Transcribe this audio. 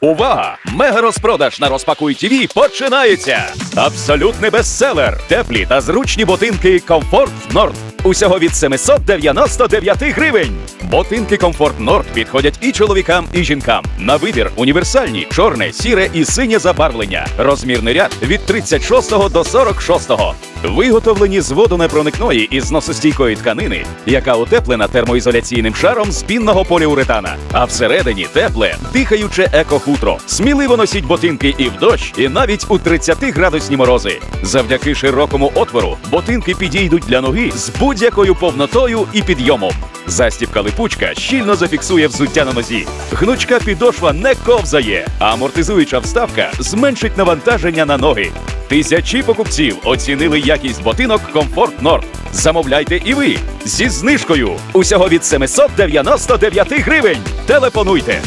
Увага! Мега розпродаж на розпакуй ТВ починається! Абсолютний бестселер! Теплі та зручні ботинки Комфорт Норд. Усього від 799 гривень. Ботинки Комфорт Норд підходять і чоловікам, і жінкам. На вибір універсальні, чорне, сіре і синє забарвлення. Розмірний ряд від 36 до 46. Виготовлені з водонепроникної і зносостійкої тканини, яка утеплена термоізоляційним шаром з пінного поліуретана. А всередині тепле, дихаюче екохутро. Сміливо носіть ботинки і в дощ, і навіть у 30-градусні морози. Завдяки широкому отвору ботинки підійдуть для ноги з будь-якою повнотою і підйомом. Застібка липучка щільно зафіксує взуття на нозі. Гнучка підошва не ковзає, а амортизуюча вставка зменшить навантаження на ноги. Тисячі покупців оцінили якість ботинок Комфорт Норд. Замовляйте і ви зі знижкою. Усього від 799 гривень. Телефонуйте